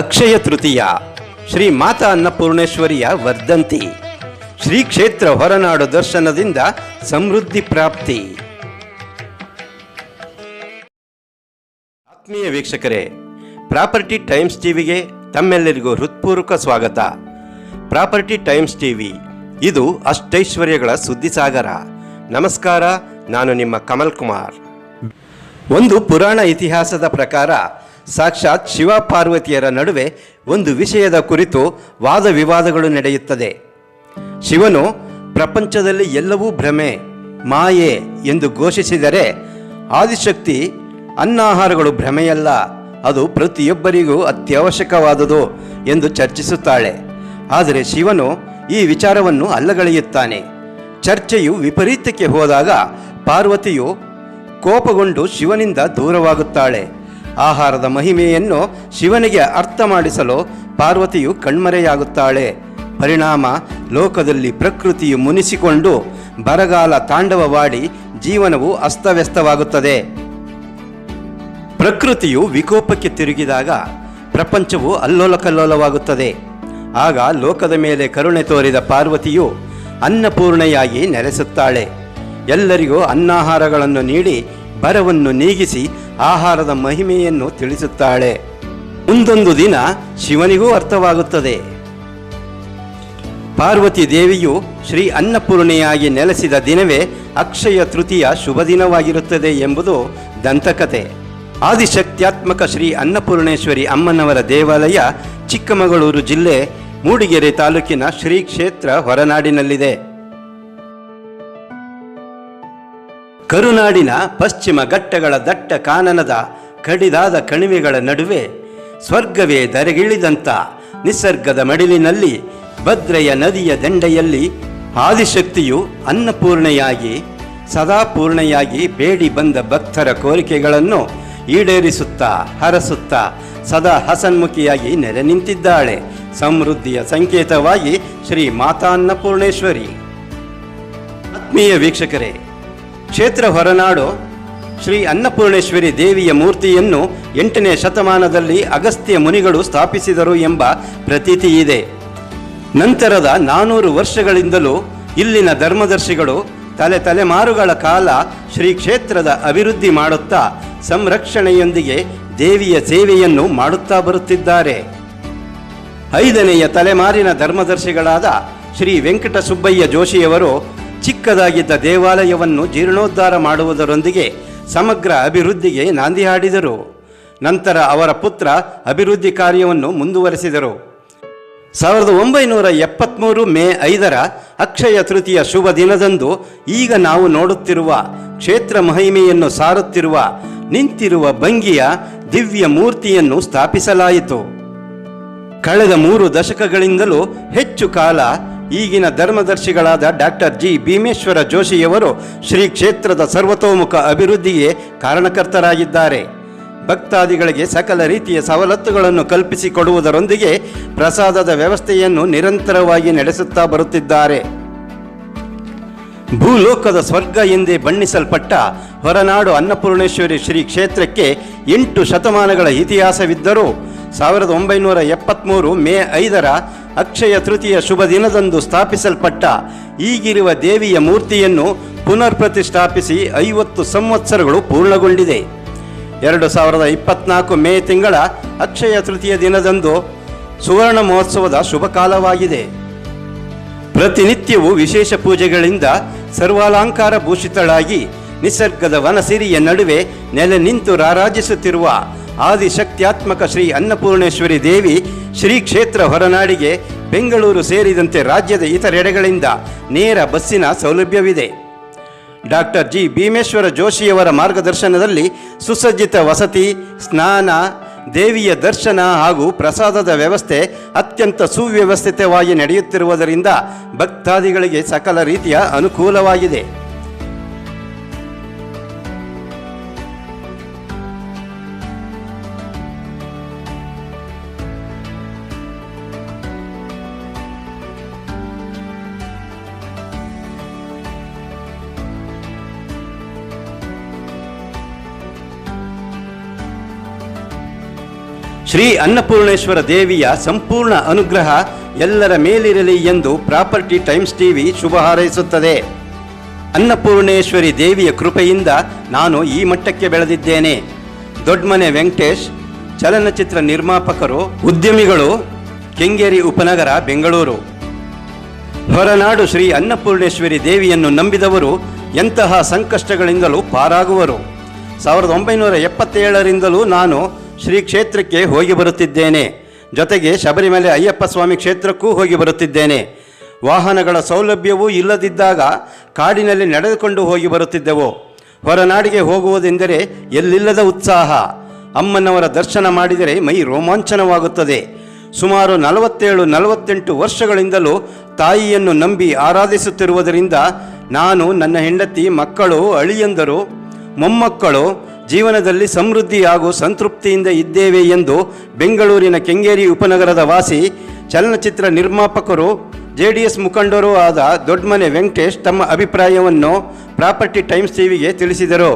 ಅಕ್ಷಯ ತೃತೀಯ. ಶ್ರೀ ಮಾತಾ ಅನ್ನಪೂರ್ಣೇಶ್ವರಿಯ ವರ್ಧಂತಿ. ಶ್ರೀ ಕ್ಷೇತ್ರ ಹೊರನಾಡು ದರ್ಶನದಿಂದ ಸಮೃದ್ಧಿ ಪ್ರಾಪ್ತಿ. ಆತ್ಮೀಯ ವೀಕ್ಷಕರೇ, ಪ್ರಾಪರ್ಟಿ ಟೈಮ್ಸ್ ಟಿವಿಗೆ ತಮ್ಮೆಲ್ಲರಿಗೂ ಹೃತ್ಪೂರ್ವಕ ಸ್ವಾಗತ. ಪ್ರಾಪರ್ಟಿ ಟೈಮ್ಸ್ ಟಿವಿ, ಇದು ಅಷ್ಟೈಶ್ವರ್ಯಗಳ ಸುದ್ದಿಸಾಗರ. ನಮಸ್ಕಾರ, ನಾನು ನಿಮ್ಮ ಕಮಲ್ ಕುಮಾರ್ ಒಂದು ಪುರಾಣ ಇತಿಹಾಸದ ಪ್ರಕಾರ ಸಾಕ್ಷಾತ್ ಶಿವ ಪಾರ್ವತಿಯರ ನಡುವೆ ಒಂದು ವಿಷಯದ ಕುರಿತು ವಾದ ವಿವಾದಗಳು ನಡೆಯುತ್ತದೆ. ಶಿವನು ಪ್ರಪಂಚದಲ್ಲಿ ಎಲ್ಲವೂ ಭ್ರಮೆ, ಮಾಯೆ ಎಂದು ಘೋಷಿಸಿದರೆ ಆದಿಶಕ್ತಿ ಅನ್ನಾಹಾರಗಳು ಭ್ರಮೆಯಲ್ಲ, ಅದು ಪ್ರತಿಯೊಬ್ಬರಿಗೂ ಅತ್ಯವಶ್ಯಕವಾದುದು ಎಂದು ಚರ್ಚಿಸುತ್ತಾಳೆ. ಆದರೆ ಶಿವನು ಈ ವಿಚಾರವನ್ನು ಅಲ್ಲಗಳೆಯುತ್ತಾನೆ. ಚರ್ಚೆಯು ವಿಪರೀತಕ್ಕೆ ಹೋದಾಗ ಪಾರ್ವತಿಯು ಕೋಪಗೊಂಡು ಶಿವನಿಂದ ದೂರವಾಗುತ್ತಾಳೆ. ಆಹಾರದ ಮಹಿಮೆಯನ್ನು ಶಿವನಿಗೆ ಅರ್ಥ ಮಾಡಿಸಲು ಪಾರ್ವತಿಯು ಕಣ್ಮರೆಯಾಗುತ್ತಾಳೆ. ಪರಿಣಾಮ ಲೋಕದಲ್ಲಿ ಪ್ರಕೃತಿಯು ಮುನಿಸಿಕೊಂಡು ಬರಗಾಲ ತಾಂಡವವಾಡಿ ಜೀವನವು ಅಸ್ತವ್ಯಸ್ತವಾಗುತ್ತದೆ. ಪ್ರಕೃತಿಯು ವಿಕೋಪಕ್ಕೆ ತಿರುಗಿದಾಗ ಪ್ರಪಂಚವು ಅಲ್ಲೋಲಕಲ್ಲೋಲವಾಗುತ್ತದೆ. ಆಗ ಲೋಕದ ಮೇಲೆ ಕರುಣೆ ತೋರಿದ ಪಾರ್ವತಿಯು ಅನ್ನಪೂರ್ಣೆಯಾಗಿ ನೆಲೆಸುತ್ತಾಳೆ. ಎಲ್ಲರಿಗೂ ಅನ್ನಾಹಾರಗಳನ್ನು ನೀಡಿ ಬರವನ್ನು ನೀಗಿಸಿ ಆಹಾರದ ಮಹಿಮೆಯನ್ನು ತಿಳಿಸುತ್ತಾಳೆ. ಮುಂದೊಂದು ದಿನ ಶಿವನಿಗೂ ಅರ್ಥವಾಗುತ್ತದೆ. ಪಾರ್ವತಿ ದೇವಿಯು ಶ್ರೀ ಅನ್ನಪೂರ್ಣೆಯಾಗಿ ನೆಲೆಸಿದ ದಿನವೇ ಅಕ್ಷಯ ತೃತೀಯ ಶುಭ ದಿನವಾಗಿರುತ್ತದೆ ಎಂಬುದು ದಂತಕತೆ. ಆದಿಶಕ್ತ್ಯಾತ್ಮಕ ಶ್ರೀ ಅನ್ನಪೂರ್ಣೇಶ್ವರಿ ಅಮ್ಮನವರ ದೇವಾಲಯ ಚಿಕ್ಕಮಗಳೂರು ಜಿಲ್ಲೆ ಮೂಡಿಗೆರೆ ತಾಲೂಕಿನ ಶ್ರೀ ಕ್ಷೇತ್ರ ಹೊರನಾಡಿನಲ್ಲಿದೆ. ಕರುನಾಡಿನ ಪಶ್ಚಿಮ ಘಟ್ಟಗಳ ದಟ್ಟ ಕಾನನದ ಕಡಿದಾದ ಕಣಿವೆಗಳ ನಡುವೆ ಸ್ವರ್ಗವೇ ಧರೆಗಿಳಿದಂತ ನಿಸರ್ಗದ ಮಡಿಲಿನಲ್ಲಿ ಭದ್ರೆಯ ನದಿಯ ದಂಡೆಯಲ್ಲಿ ಆದಿಶಕ್ತಿಯು ಅನ್ನಪೂರ್ಣೆಯಾಗಿ, ಸದಾ ಪೂರ್ಣೆಯಾಗಿ ಬೇಡಿ ಬಂದ ಭಕ್ತರ ಕೋರಿಕೆಗಳನ್ನು ಈಡೇರಿಸುತ್ತಾ, ಹರಸುತ್ತಾ, ಸದಾ ಹಸನ್ಮುಖಿಯಾಗಿ ನೆರೆ ನಿಂತಿದ್ದಾಳೆ. ಸಮೃದ್ಧಿಯ ಸಂಕೇತವಾಗಿ ಶ್ರೀ ಮಾತಾ ಅನ್ನಪೂರ್ಣೇಶ್ವರಿ ಆತ್ಮೀಯ ವೀಕ್ಷಕರೇ ಕ್ಷೇತ್ರ ಹೊರನಾಡು ಶ್ರೀ ಅನ್ನಪೂರ್ಣೇಶ್ವರಿ ದೇವಿಯ ಮೂರ್ತಿಯನ್ನು ಎಂಟನೇ ಶತಮಾನದಲ್ಲಿ ಅಗಸ್ತ್ಯ ಮುನಿಗಳು ಸ್ಥಾಪಿಸಿದರು ಎಂಬ ಪ್ರತೀತಿ ಇದೆ. ನಂತರದ ನಾನೂರು ವರ್ಷಗಳಿಂದಲೂ ಇಲ್ಲಿನ ಧರ್ಮದರ್ಶಿಗಳು ತಲೆ ತಲೆಮಾರುಗಳ ಕಾಲ ಶ್ರೀ ಕ್ಷೇತ್ರದ ಅಭಿವೃದ್ಧಿ ಮಾಡುತ್ತಾ ಸಂರಕ್ಷಣೆಯೊಂದಿಗೆ ದೇವಿಯ ಸೇವೆಯನ್ನು ಮಾಡುತ್ತಾ ಬರುತ್ತಿದ್ದಾರೆ. ಐದನೆಯ ತಲೆಮಾರಿನ ಧರ್ಮದರ್ಶಿಗಳಾದ ಶ್ರೀ ವೆಂಕಟ ಸುಬ್ಬಯ್ಯ ಜೋಶಿಯವರು ಚಿಕ್ಕದಾಗಿದ್ದ ದೇವಾಲಯವನ್ನು ಜೀರ್ಣೋದ್ಧಾರ ಮಾಡುವುದರೊಂದಿಗೆ ಸಮಗ್ರ ಅಭಿವೃದ್ಧಿಗೆ ನಾಂದಿ ಹಾಡಿದರು. ನಂತರ ಅವರ ಪುತ್ರ ಅಭಿವೃದ್ಧಿ ಕಾರ್ಯವನ್ನು ಮುಂದುವರೆಸಿದರು. ಸಾವಿರದ ಒಂಬೈನೂರ ಎಪ್ಪತ್ತ್ಮೂರು ಮೇ ಐದರ ಅಕ್ಷಯ ತೃತೀಯ ಶುಭ ದಿನದಂದು ಈಗ ನಾವು ನೋಡುತ್ತಿರುವ ಕ್ಷೇತ್ರ ಮಹಿಮೆಯನ್ನು ಸಾರುತ್ತಿರುವ, ನಿಂತಿರುವ ಭಂಗಿಯ ದಿವ್ಯ ಮೂರ್ತಿಯನ್ನು ಸ್ಥಾಪಿಸಲಾಯಿತು. ಕಳೆದ ಮೂರು ದಶಕಗಳಿಂದಲೂ ಹೆಚ್ಚು ಕಾಲ ಈಗಿನ ಧರ್ಮದರ್ಶಿಗಳಾದ ಡಾಕ್ಟರ್ ಜಿ. ಭೀಮೇಶ್ವರ ಜೋಶಿಯವರು ಶ್ರೀ ಕ್ಷೇತ್ರದ ಸರ್ವತೋಮುಖ ಅಭಿವೃದ್ಧಿಗೆ ಕಾರಣಕರ್ತರಾಗಿದ್ದಾರೆ. ಭಕ್ತಾದಿಗಳಿಗೆ ಸಕಲ ರೀತಿಯ ಸವಲತ್ತುಗಳನ್ನು ಕಲ್ಪಿಸಿಕೊಡುವುದರೊಂದಿಗೆ ಪ್ರಸಾದದ ವ್ಯವಸ್ಥೆಯನ್ನು ನಿರಂತರವಾಗಿ ನಡೆಸುತ್ತಾ ಬರುತ್ತಿದ್ದಾರೆ. ಭೂಲೋಕದ ಸ್ವರ್ಗ ಎಂದೇ ಬಣ್ಣಿಸಲ್ಪಟ್ಟ ಹೊರನಾಡು ಅನ್ನಪೂರ್ಣೇಶ್ವರಿ ಶ್ರೀ ಕ್ಷೇತ್ರಕ್ಕೆ ಎಂಟು ಶತಮಾನಗಳ ಇತಿಹಾಸವಿದ್ದರೂ ಸಾವಿರದ ಒಂಬೈನೂರ ಎಪ್ಪತ್ತ್ಮೂರು ಮೇ ಐದರ ಅಕ್ಷಯ ತೃತೀಯ ಶುಭ ದಿನದಂದು ಸ್ಥಾಪಿಸಲ್ಪಟ್ಟ ಈಗಿರುವ ದೇವಿಯ ಮೂರ್ತಿಯನ್ನು ಪುನರ್ ಪ್ರತಿಷ್ಠಾಪಿಸಿ ಐವತ್ತು ಸಂವತ್ಸರಗಳು ಪೂರ್ಣಗೊಂಡಿದೆ. ಎರಡು ಸಾವಿರದ ಇಪ್ಪತ್ನಾಲ್ಕು ಮೇ ತಿಂಗಳ ಅಕ್ಷಯ ತೃತೀಯ ದಿನದಂದು ಸುವರ್ಣ ಮಹೋತ್ಸವದ ಶುಭ ಕಾಲವಾಗಿದೆ. ಪ್ರತಿನಿತ್ಯವೂ ವಿಶೇಷ ಪೂಜೆಗಳಿಂದ ಸರ್ವಾಲಂಕಾರ ಭೂಷಿತಳಾಗಿ ನಿಸರ್ಗದ ವನಸಿರಿಯ ನಡುವೆ ನೆಲೆ ನಿಂತು ರಾರಾಜಿಸುತ್ತಿರುವ ಆದಿಶಕ್ತ್ಯಾತ್ಮಕ ಶ್ರೀ ಅನ್ನಪೂರ್ಣೇಶ್ವರಿ ದೇವಿ ಶ್ರೀ ಕ್ಷೇತ್ರ ಹೊರನಾಡಿಗೆ ಬೆಂಗಳೂರು ಸೇರಿದಂತೆ ರಾಜ್ಯದ ಇತರೆಡೆಗಳಿಂದ ನೇರ ಬಸ್ಸಿನ ಸೌಲಭ್ಯವಿದೆ. Doctor G. ಭೀಮೇಶ್ವರ ಜೋಶಿಯವರ ಮಾರ್ಗದರ್ಶನದಲ್ಲಿ ಸುಸಜ್ಜಿತ ವಸತಿ, ಸ್ನಾನ, ದೇವಿಯ ದರ್ಶನ ಹಾಗೂ ಪ್ರಸಾದದ ವ್ಯವಸ್ಥೆ ಅತ್ಯಂತ ಸುವ್ಯವಸ್ಥಿತವಾಗಿ ನಡೆಯುತ್ತಿರುವುದರಿಂದ ಭಕ್ತಾದಿಗಳಿಗೆ ಸಕಲ ರೀತಿಯ ಅನುಕೂಲವಾಗಿದೆ. ಶ್ರೀ ಅನ್ನಪೂರ್ಣೇಶ್ವರ ದೇವಿಯ ಸಂಪೂರ್ಣ ಅನುಗ್ರಹ ಎಲ್ಲರ ಮೇಲಿರಲಿ ಎಂದು ಪ್ರಾಪರ್ಟಿ ಟೈಮ್ಸ್ ಟಿವಿ ಶುಭ ಹಾರೈಸುತ್ತದೆ. ಅನ್ನಪೂರ್ಣೇಶ್ವರಿ ದೇವಿಯ ಕೃಪೆಯಿಂದ ನಾನು ಈ ಮಟ್ಟಕ್ಕೆ ಬೆಳೆದಿದ್ದೇನೆ. ದೊಡ್ಡಮನೆ ವೆಂಕಟೇಶ್, ಚಲನಚಿತ್ರ ನಿರ್ಮಾಪಕರು, ಉದ್ಯಮಿಗಳು, ಕೆಂಗೇರಿ ಉಪನಗರ, ಬೆಂಗಳೂರು. ಹೊರನಾಡು ಶ್ರೀ ಅನ್ನಪೂರ್ಣೇಶ್ವರಿ ದೇವಿಯನ್ನು ನಂಬಿದವರು ಎಂತಹ ಸಂಕಷ್ಟಗಳಿಂದಲೂ ಪಾರಾಗುವರು. ಸಾವಿರದ ಒಂಬೈನೂರ ಎಪ್ಪತ್ತೇಳರಿಂದಲೂ ನಾನು ಶ್ರೀ ಕ್ಷೇತ್ರಕ್ಕೆ ಹೋಗಿ ಬರುತ್ತಿದ್ದೇನೆ. ಜೊತೆಗೆ ಶಬರಿಮಲೆ ಅಯ್ಯಪ್ಪ ಸ್ವಾಮಿ ಕ್ಷೇತ್ರಕ್ಕೂ ಹೋಗಿ ಬರುತ್ತಿದ್ದೇನೆ. ವಾಹನಗಳ ಸೌಲಭ್ಯವೂ ಇಲ್ಲದಿದ್ದಾಗ ಕಾಡಿನಲ್ಲಿ ನಡೆದುಕೊಂಡು ಹೋಗಿ ಬರುತ್ತಿದ್ದೆವು. ಹೊರನಾಡಿಗೆ ಹೋಗುವುದೆಂದರೆ ಎಲ್ಲಿಲ್ಲದ ಉತ್ಸಾಹ. ಅಮ್ಮನವರ ದರ್ಶನ ಮಾಡಿದರೆ ಮೈ ರೋಮಾಂಚನವಾಗುತ್ತದೆ. ಸುಮಾರು ನಲವತ್ತೇಳು, ನಲವತ್ತೆಂಟು ವರ್ಷಗಳಿಂದಲೂ ತಾಯಿಯನ್ನು ನಂಬಿ ಆರಾಧಿಸುತ್ತಿರುವುದರಿಂದ ನಾನು ನನ್ನ ಹೆಂಡತಿ, ಮಕ್ಕಳು, ಅಳಿಯಂದರು, ಮೊಮ್ಮಕ್ಕಳು ಜೀವನದಲ್ಲಿ ಸಮೃದ್ಧಿ ಹಾಗೂ ಸಂತೃಪ್ತಿಯಿಂದ ಇದ್ದೇವೆ ಎಂದು ಬೆಂಗಳೂರಿನ ಕೆಂಗೇರಿ ಉಪನಗರದ ವಾಸಿ ಚಲನಚಿತ್ರ ನಿರ್ಮಾಪಕರು ಜೆ ಡಿ ಎಸ್ ಮುಖಂಡರೂ ಆದ ದೊಡ್ಡಮನೆ ವೆಂಕಟೇಶ್ ತಮ್ಮ ಅಭಿಪ್ರಾಯವನ್ನು ಪ್ರಾಪರ್ಟಿ ಟೈಮ್ಸ್ ಟಿವಿಗೆ ತಿಳಿಸಿದರು.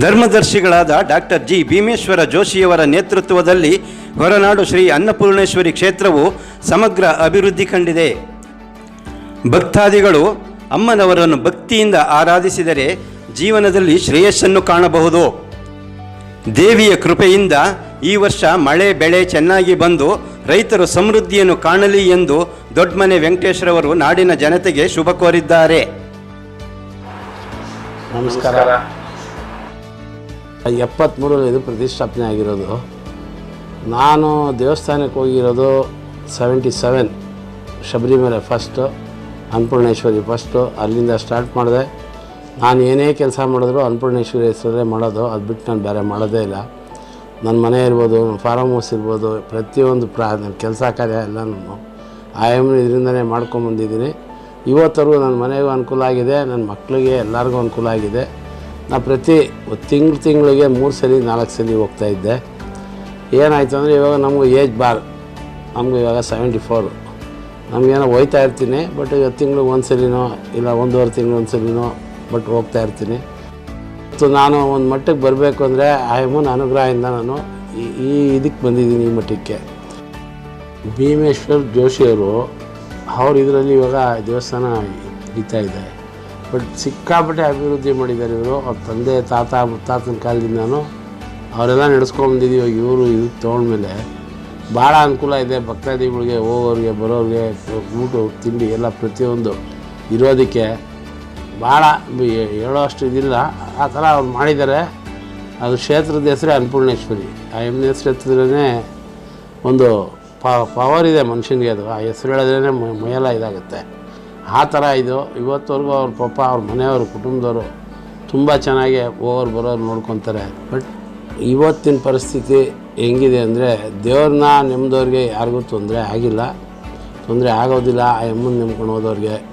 ಧರ್ಮದರ್ಶಿಗಳಾದ ಡಾಕ್ಟರ್ ಜಿ ಭೀಮೇಶ್ವರ ಜೋಶಿಯವರ ನೇತೃತ್ವದಲ್ಲಿ ಹೊರನಾಡು ಶ್ರೀ ಅನ್ನಪೂರ್ಣೇಶ್ವರಿ ಕ್ಷೇತ್ರವು ಸಮಗ್ರ ಅಭಿವೃದ್ಧಿ ಕಂಡಿದೆ. ಭಕ್ತಾದಿಗಳು ಅಮ್ಮನವರನ್ನು ಭಕ್ತಿಯಿಂದ ಆರಾಧಿಸಿದರೆ ಜೀವನದಲ್ಲಿ ಶ್ರೇಯಸ್ಸನ್ನು ಕಾಣಬಹುದು. ದೇವಿಯ ಕೃಪೆಯಿಂದ ಈ ವರ್ಷ ಮಳೆ, ಬೆಳೆ ಚೆನ್ನಾಗಿ ಬಂದು ರೈತರು ಸಮೃದ್ಧಿಯನ್ನು ಕಾಣಲಿ ಎಂದು ದೊಡ್ಡಮನೆ ವೆಂಕಟೇಶ್ವರವರು ನಾಡಿನ ಜನತೆಗೆ ಶುಭ ಕೋರಿದ್ದಾರೆ. ನಮಸ್ಕಾರ. ಎಪ್ಪತ್ತ್ಮೂರಲ್ಲಿ ಇದು ಪ್ರತಿಷ್ಠಾಪನೆ ಆಗಿರೋದು. ನಾನು ದೇವಸ್ಥಾನಕ್ಕೆ ಹೋಗಿರೋದು seventy seven Sabarimala first Annapurneshwari first ಅಲ್ಲಿಂದ ಸ್ಟಾರ್ಟ್ ಮಾಡಿದೆ. ನಾನು ಏನೇ ಕೆಲಸ ಮಾಡಿದ್ರು ಅನ್ನಪೂರ್ಣೇಶ್ವರಿ ಹೆಸರಲ್ಲೇ ಮಾಡೋದು, ಅದು ಬಿಟ್ಟು ನಾನು ಬೇರೆ ಮಾಡೋದೇ ಇಲ್ಲ. ನನ್ನ ಮನೆ ಇರ್ಬೋದು ಫಾರಮ್ ಹೌಸ್ ಇರ್ಬೋದು, ಪ್ರತಿಯೊಂದು ಪ್ರಾ ನನ್ನ ಕೆಲಸ ಕಾರ್ಯ ಎಲ್ಲ ನಾನು ಆಯಮ್ಮನ ಇದರಿಂದನೇ ಮಾಡ್ಕೊಂಬಂದಿದ್ದೀನಿ ಇವತ್ತರೆಗೂ ನನ್ನ ಮನೆಗೂ ಅನುಕೂಲ ಆಗಿದೆ ನನ್ನ ಮಕ್ಕಳಿಗೆ ಎಲ್ಲರಿಗೂ ಅನುಕೂಲ ಆಗಿದೆ. ನಾನು ಪ್ರತಿ ತಿಂಗಳು ತಿಂಗಳಿಗೆ ಮೂರು ಸಲ, ನಾಲ್ಕು ಸಲ ಹೋಗ್ತಾ ಇದ್ದೆ. ಏನಾಯಿತು ಅಂದರೆ ಇವಾಗ ನಮಗೂ ಏಜ್ ಬಾರ್, ನಮಗೂ ಇವಾಗ ಸೆವೆಂಟಿ ಫೋರು ನಮಗೇನೋ ಹೋಯ್ತಾ ಇರ್ತೀನಿ ಬಟ್ ಇವತ್ತು ತಿಂಗ್ಳಿಗೆ ಒಂದು ಸಲಿನೋ, ಇಲ್ಲ ಒಂದೂವರೆ ತಿಂಗಳು ಒಂದು ಸಲಿನೋ ಬಟ್ ಹೋಗ್ತಾ ಇರ್ತೀನಿ. ಮತ್ತು ನಾನು ಒಂದು ಮಟ್ಟಕ್ಕೆ ಬರಬೇಕು ಅಂದರೆ ಆಯಮ್ಮನ ಅನುಗ್ರಹದಿಂದ ನಾನು ಈ- ಇದಕ್ಕೆ ಬಂದಿದ್ದೀನಿ ಈ ಮಟ್ಟಕ್ಕೆ. ಭೀಮೇಶ್ವರ್ ಜೋಶಿಯವರು ಅವ್ರ ಇದರಲ್ಲಿ ಇವಾಗ ದೇವಸ್ಥಾನ ಇಡ್ತಾ ಇದೆ. ಬಟ್ ಸಿಕ್ಕಾಪಟ್ಟೆ ಅಭಿವೃದ್ಧಿ ಮಾಡಿದ್ದಾರೆ ಇವರು. ಅವ್ರ ತಂದೆ, ತಾತ ಮುತ್ತಾತನ ಕಾಲದಿಂದನೂ ಅವರೆಲ್ಲ ನಡೆಸ್ಕೊಂಬಂದಿದ್ದೀವಿ ಇವಾಗ ಇವರು ಇದು ತೊಗೊಂಡ್ಮೇಲೆ ಭಾಳ ಅನುಕೂಲ ಇದೆ. ಭಕ್ತಾದಿಗಳಿಗೆ, ಹೋಗೋರಿಗೆ, ಬರೋರಿಗೆ, ಊಟ, ತಿಂಡಿ ಎಲ್ಲ ಪ್ರತಿಯೊಂದು ಇರೋದಕ್ಕೆ. ಭಾಳ ಹೇಳೋ ಅಷ್ಟು ಇದಿಲ್ಲ. ಆ ಥರ ಅವ್ರು ಮಾಡಿದ್ದಾರೆ. ಅದು ಕ್ಷೇತ್ರದ ಹೆಸರೇ ಅನ್ನಪೂರ್ಣೇಶ್ವರಿ. ಆ ಎಮ್ಮೆ ಹೆಸ್ರು ಎತ್ತಿದ್ರೇ ಒಂದು ಪವರ್ ಇದೆ ಮನುಷ್ಯನಿಗೆ ಅದು. ಆ ಹೆಸರು ಹೇಳಿದ್ರೇ ಮೈಯೆಲ್ಲ ಇದಾಗುತ್ತೆ. ಆ ಥರ ಇದು. ಇವತ್ತವರೆಗೂ ಅವ್ರ ಪಾಪ ಅವ್ರ ಮನೆಯವರು, ಕುಟುಂಬದವರು ತುಂಬ ಚೆನ್ನಾಗಿ ಹೋಗೋರು, ಬರೋರು ನೋಡ್ಕೊತಾರೆ. ಬಟ್ ಇವತ್ತಿನ ಪರಿಸ್ಥಿತಿ ಹೆಂಗಿದೆ ಅಂದರೆ ದೇವ್ರನ್ನ ನೆಮ್ಮದವ್ರಿಗೆ ಯಾರಿಗೂ ತೊಂದರೆ ಆಗಿಲ್ಲ. ತೊಂದರೆ ಆಗೋದಿಲ್ಲ. ಆ ಎಮ್ಮನ್ನು ನೆಮ್ಕೊಂಡು ಹೋದವ್ರಿಗೆ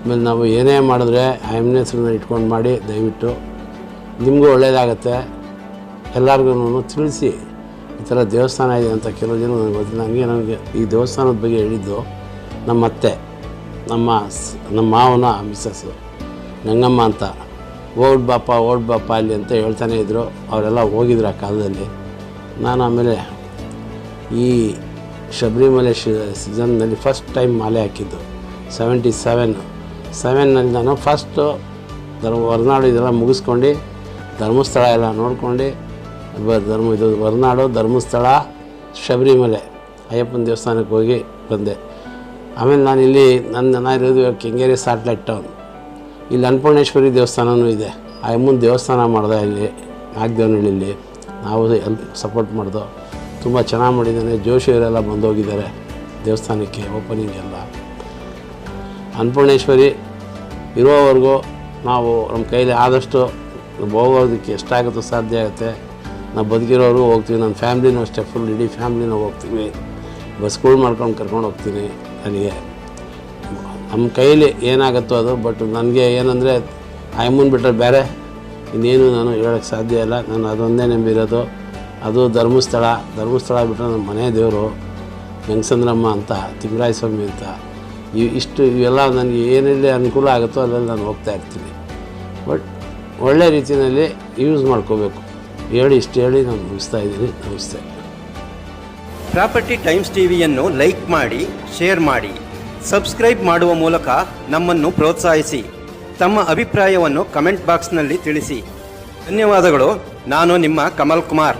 ಆಮೇಲೆ ನಾವು ಏನೇ ಮಾಡಿದ್ರೆ ಎಮ್ಮನ ಇಟ್ಕೊಂಡು ಮಾಡಿ ದಯವಿಟ್ಟು ನಿಮಗೂ ಒಳ್ಳೆಯದಾಗತ್ತೆ ಎಲ್ಲರಿಗೂ ತಿಳಿಸಿ ಈ ಥರ ದೇವಸ್ಥಾನ ಇದೆ ಅಂತ ಕೆಲವು ಜನ ನನಗೆ ಗೊತ್ತಿಲ್ಲ. ನನಗೆ ನನಗೆ ಈ ದೇವಸ್ಥಾನದ ಬಗ್ಗೆ ಹೇಳಿದ್ದು ನಮ್ಮ ಅತ್ತೆ, ನಮ್ಮ ನಮ್ಮ ಮಾವನ ಮಿಸ್ಸಸ್ಸು ನಂಗಮ್ಮ ಅಂತ. ಓಡ್ ಬಾಪ ಓಡ್ ಬಾಪ ಅಲ್ಲಿ ಅಂತ ಹೇಳ್ತಾನೆ ಇದ್ದರು ಅವರೆಲ್ಲ ಹೋಗಿದ್ರು ಆ ಕಾಲದಲ್ಲಿ. ನಾನು ಆಮೇಲೆ ಈ ಶಬರಿಮಲೆ ಸೀಸನ್ನಲ್ಲಿ ಫಸ್ಟ್ ಟೈಮ್ ಮಾಲೆ ಹಾಕಿದ್ದು. ಸೆವೆಂಟಿ ಸೆವೆನ್ ಸೆವೆನ್ನಲ್ಲಿ ನಾನು ಫಸ್ಟು ಧರ್ಮ, ಹೊರನಾಡು ಇದೆಲ್ಲ ಮುಗಿಸ್ಕೊಂಡು ಧರ್ಮಸ್ಥಳ ಎಲ್ಲ ನೋಡ್ಕೊಂಡು ಧರ್ಮ, ಇದು ಹೊರನಾಡು ಧರ್ಮಸ್ಥಳ ಶಬರಿಮಲೆ, ಅಯ್ಯಪ್ಪನ ದೇವಸ್ಥಾನಕ್ಕೆ ಹೋಗಿ ಬಂದೆ. ಆಮೇಲೆ ನಾನು ಇಲ್ಲಿ ನನ್ನ ನಾನು ಇರೋದು ಕೆಂಗೇರಿ ಸ್ಯಾಟ್ಲೈಟ್ ಟೌನ್ ಇಲ್ಲಿ ಅನ್ನಪೂರ್ಣೇಶ್ವರಿ ದೇವಸ್ಥಾನವೂ ಇದೆ. ಆ ಅಮ್ಮನ ದೇವಸ್ಥಾನ ಮಾಡ್ದೆ ಇಲ್ಲಿ, ನಾಗದೇವನಹಳ್ಳಿಲಿ. ನಾವು ಎಲ್ಪ್ ಸಪೋರ್ಟ್ ಮಾಡ್ದೋ. ತುಂಬ ಚೆನ್ನಾಗಿ ಮಾಡಿದ್ದಾನೆ ಜೋಶಿಯವರೆಲ್ಲ ಬಂದೋಗಿದ್ದಾರೆ ದೇವಸ್ಥಾನಕ್ಕೆ ಓಪನಿಂಗ್ ಎಲ್ಲ. ಅನ್ನಪೂರ್ಣೇಶ್ವರಿ ಇರೋವರೆಗೂ ನಾವು ನಮ್ಮ ಕೈಲಿ ಆದಷ್ಟು ಹೋಗೋದಕ್ಕೆ ಎಷ್ಟಾಗುತ್ತೋ ಸಾಧ್ಯ ಆಗುತ್ತೆ. ನಾವು ಬದುಕಿರೋರು ಹೋಗ್ತೀವಿ. ನನ್ನ ಫ್ಯಾಮ್ಲಿನೂ ಅಷ್ಟೇ ಫುಲ್ ಇಡೀ ಫ್ಯಾಮ್ಲಿನೂ ಹೋಗ್ತೀವಿ. ಬಸ್ಗಳು ಮಾಡ್ಕೊಂಡು ಕರ್ಕೊಂಡು ಹೋಗ್ತೀನಿ ನನಗೆ ನಮ್ಮ ಕೈಲಿ ಏನಾಗುತ್ತೋ ಅದು ಬಟ್ ನನಗೆ ಏನಂದರೆ ಅಮ್ಮನ ಬಿಟ್ಟರೆ ಬೇರೆ ಇನ್ನೇನು ನಾನು ಹೇಳೋಕ್ಕೆ ಸಾಧ್ಯ ಇಲ್ಲ. ನಾನು ಅದೊಂದೇ ನಂಬಿರೋದು. ಅದು ಧರ್ಮಸ್ಥಳ. ಧರ್ಮಸ್ಥಳ ಬಿಟ್ಟರೆ ನಮ್ಮ ಮನೆ ದೇವರು. ವೆಂಕಸಂದ್ರಮ್ಮ ಅಂತ ತಿಮ್ಮರಾಯಸ್ವಾಮಿ ಅಂತ. ಈ ಇಷ್ಟು ಇವೆಲ್ಲ ನನಗೆ ಏನೆಲ್ಲಿ ಅನುಕೂಲ ಆಗುತ್ತೋ ಅಲ್ಲೆಲ್ಲ ನಾನು ಹೋಗ್ತಾ ಇರ್ತೀನಿ. ಬಟ್ ಒಳ್ಳೆ ರೀತಿಯಲ್ಲಿ ಯೂಸ್ ಮಾಡ್ಕೋಬೇಕು. ಹೇಳಿ ಇಷ್ಟು ಹೇಳಿ ನಾನು ಮುಗಿಸ್ತಾ ಇದ್ದೀನಿ. ನಮಸ್ತೆ. ಪ್ರಾಪರ್ಟಿ ಟೈಮ್ಸ್ ಟಿವಿಯನ್ನು ಲೈಕ್ ಮಾಡಿ, ಶೇರ್ ಮಾಡಿ. ಸಬ್ಸ್ಕ್ರೈಬ್ ಮಾಡುವ ಮೂಲಕ ನಮ್ಮನ್ನು ಪ್ರೋತ್ಸಾಹಿಸಿ. ತಮ್ಮ ಅಭಿಪ್ರಾಯವನ್ನು ಕಮೆಂಟ್ ಬಾಕ್ಸ್ನಲ್ಲಿ ತಿಳಿಸಿ. ಧನ್ಯವಾದಗಳು. ನಾನು ನಿಮ್ಮ ಕಮಲ್ ಕುಮಾರ್.